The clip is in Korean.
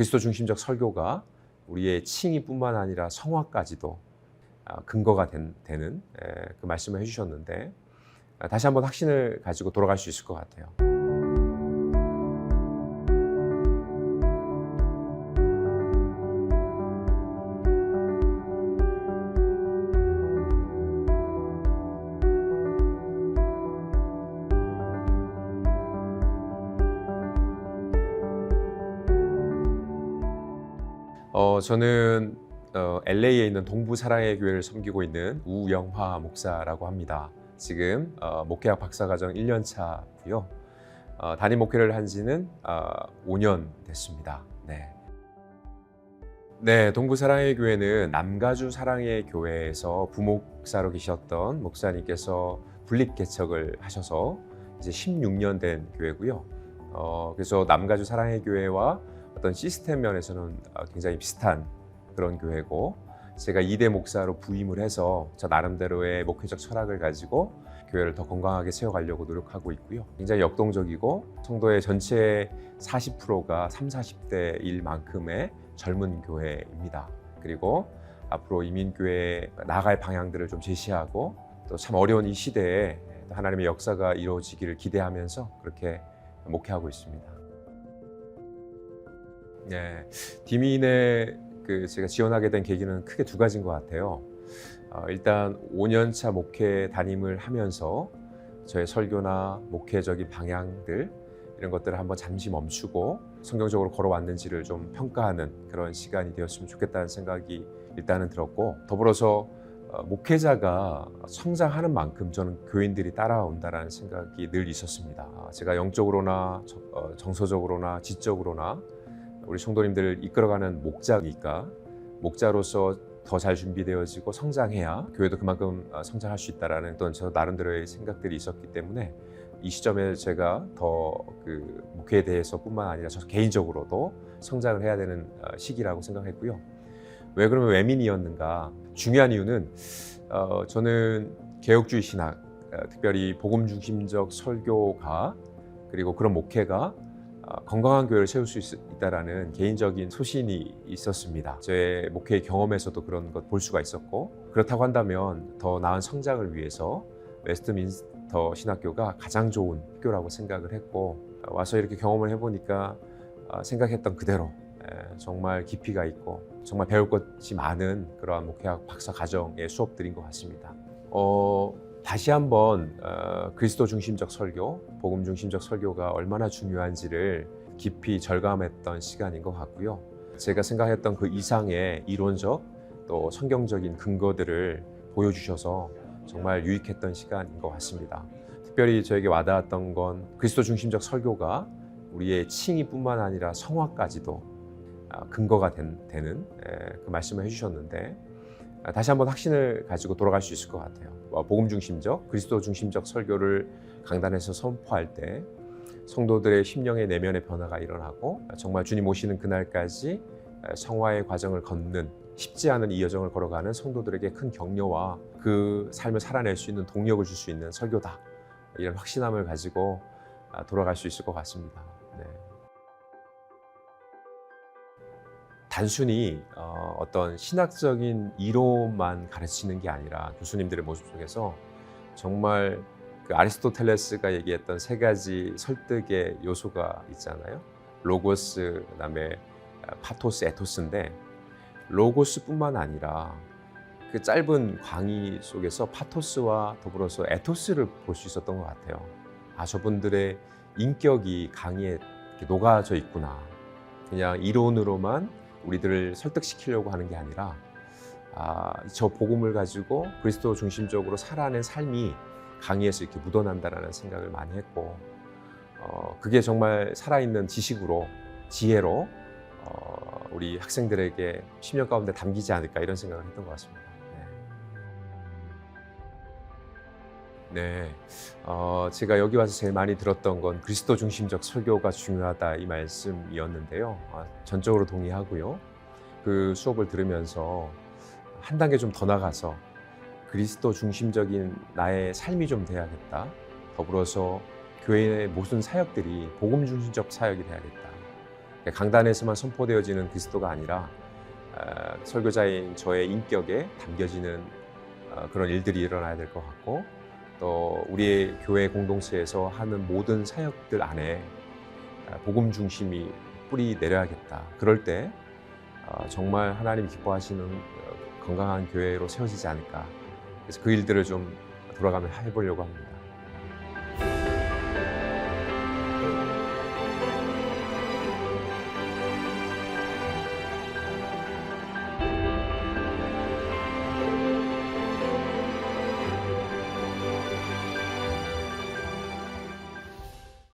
그리스도 중심적 설교가 우리의 칭의뿐만 아니라 성화까지도 아, 근거가 된- 되는 에, 그 말씀을 해주셨는데 아, 다시 한번 확신을 가지고 돌아갈 수 있을 것 같아요. 어, 저는 어, LA에 있는 동부 사랑의 교회를 섬기고 있는 우영화 목사라고 합니다. 지금 어, 목회학 박사과정 1년 차고요. 어, 담임 목회를 한 지는 어, 5년 됐습니다. 네. 네, 동부 사랑의 교회는 남가주 사랑의 교회에서 부목사로 계셨던 목사님께서 분립 개척을 하셔서 이제 16년 된 교회고요. 어, 그래서 남가주 사랑의 교회와 어떤 시스템 면에서는 어, 굉장히 비슷한 그런 교회고 제가 2대 목사로 부임을 해서 저 나름대로의 목회적 철학을 가지고 교회를 더 건강하게 세워가려고 노력하고 있고요. 굉장히 역동적이고 성도의 전체 40%가 3, 40대일 만큼의 젊은 교회입니다. 그리고 앞으로 이민교회 나아갈 방향들을 좀 제시하고 또 참 어려운 이 시대에 하나님의 역사가 이루어지기를 기대하면서 그렇게 목회하고 있습니다. 네, 디민에 그 제가 지원하게 된 계기는 크게 두 가지인 것 같아요. 어, 일단 5년차 목회 담임을 하면서 저의 설교나 목회적인 방향들 이런 것들을 한번 잠시 멈추고 성경적으로 걸어왔는지를 좀 평가하는 그런 시간이 되었으면 좋겠다는 생각이 일단은 들었고 더불어서 어, 목회자가 성장하는 만큼 저는 교인들이 따라온다라는 생각이 늘 있었습니다. 제가 영적으로나 저- 어, 정서적으로나 지적으로나 우리 성도님들을 이끌어가는 목자니까 목자로서 더 잘 준비되어지고 성장해야 교회도 그만큼 어, 성장할 수 있다라는 어떤 저 나름대로의 생각들이 있었기 때문에 이 시점에 제가 더 그 목회에 대해서뿐만 아니라 저 개인적으로도 성장을 해야 되는 어, 시기라고 생각했고요. 왜 그러면 외민이었는가? 중요한 이유는 어, 저는 개혁주의 신학, 어, 특별히 복음 중심적 설교가 그리고 그런 목회가 어, 건강한 교회를 세울 수 있, 있다라는 개인적인 소신이 있었습니다. 제 목회 경험에서도 그런 것 볼 수가 있었고 그렇다고 한다면 더 나은 성장을 위해서 웨스트민스터 신학교가 가장 좋은 학교라고 생각을 했고 어, 와서 이렇게 경험을 해보니까 어, 생각했던 그대로 에, 정말 깊이가 있고 정말 배울 것이 많은 그러한 목회학 박사 과정의 수업들인 것 같습니다. 어, 다시 한번 어, 그리스도 중심적 설교, 복음 중심적 설교가 얼마나 중요한지를 깊이 절감했던 시간인 것 같고요. 제가 생각했던 그 이상의 이론적 또 성경적인 근거들을 보여주셔서 정말 유익했던 시간인 것 같습니다. 특별히 저에게 와닿았던 건 그리스도 중심적 설교가 우리의 칭의뿐만 아니라 성화까지도 아, 근거가 된- 되는 에, 그 말씀을 해주셨는데 아, 다시 한번 확신을 가지고 돌아갈 수 있을 것 같아요. 어, 복음 중심적, 그리스도 중심적 설교를 강단에서 선포할 때 성도들의 심령의 내면의 변화가 일어나고 아, 정말 주님 오시는 그날까지 아, 성화의 과정을 걷는 쉽지 않은 이 여정을 걸어가는 성도들에게 큰 격려와 그 삶을 살아낼 수 있는 동력을 줄 수 있는 설교다. 이런 확신함을 가지고 아, 돌아갈 수 있을 것 같습니다. 단순히 어, 어떤 신학적인 이론만 가르치는 게 아니라 교수님들의 모습 속에서 정말 그 아리스토텔레스가 얘기했던 세 가지 설득의 요소가 있잖아요. 로고스, 그다음에 아, 파토스, 에토스인데 로고스뿐만 아니라 그 짧은 광의 속에서 파토스와 더불어서 에토스를 볼 수 있었던 것 같아요. 아 저분들의 인격이 강의에 녹아져 있구나. 그냥 이론으로만 우리들을 설득시키려고 하는 게 아니라 아, 저 복음을 가지고 그리스도 중심적으로 살아낸 삶이 강의에서 이렇게 묻어난다라는 생각을 많이 했고 어, 그게 정말 살아있는 지식으로 지혜로 어, 우리 학생들에게 심령 가운데 담기지 않을까 이런 생각을 했던 것 같습니다. 네. 네, 어, 제가 여기 와서 제일 많이 들었던 건 그리스도 중심적 설교가 중요하다 이 말씀이었는데요. 아, 전적으로 동의하고요. 그 수업을 들으면서 한 단계 좀 더 나가서 그리스도 중심적인 나의 삶이 좀 돼야겠다. 더불어서 교회의 모든 사역들이 복음 중심적 사역이 돼야겠다. 강단에서만 선포되어지는 그리스도가 아니라 어, 설교자인 저의 인격에 담겨지는 어, 그런 일들이 일어나야 될 것 같고 또 우리의 교회 공동체에서 하는 모든 사역들 안에 어, 복음 중심이 뿌리 내려야겠다. 그럴 때 어, 정말 하나님 기뻐하시는 어, 건강한 교회로 세워지지 않을까. 그래서 그 일들을 좀 돌아가며 해보려고 합니다.